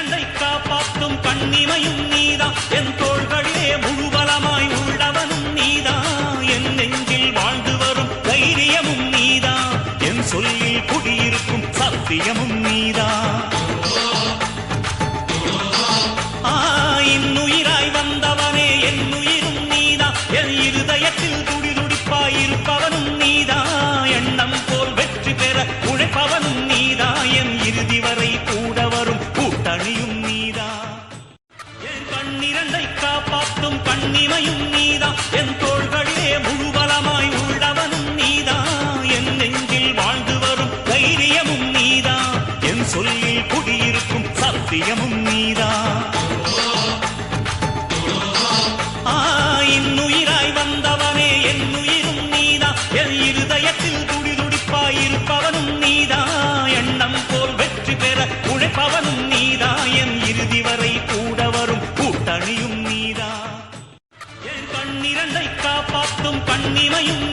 கண்ணிரண்டை காப்பாற்றும் கண்ணிமையும் நீதான். என் தோள்களிலே முழுவலமாய் உள்ளவனும் நீதான். என் நெஞ்சில் வாழ்ந்து வரும் தைரியமும் நீதான். என் சொல்லில் குடியிருக்கும் சத்தியமும் நீதான். கண்ணிரண்டை காப்பாற்றும் கண்ணிமையும் நீதான். என் தோள்களிலே முழுவலமாய் உள்ளவனும் நீதான். என் நெஞ்சில் வாழ்ந்து வரும் தைரியமும் நீதான். என் சொல்லில் குடியிருக்கும் சத்தியமும் நீதான். கூட்டணியும் கண்ணிரண்டை காப்பாற்றும் கண்ணிமையும்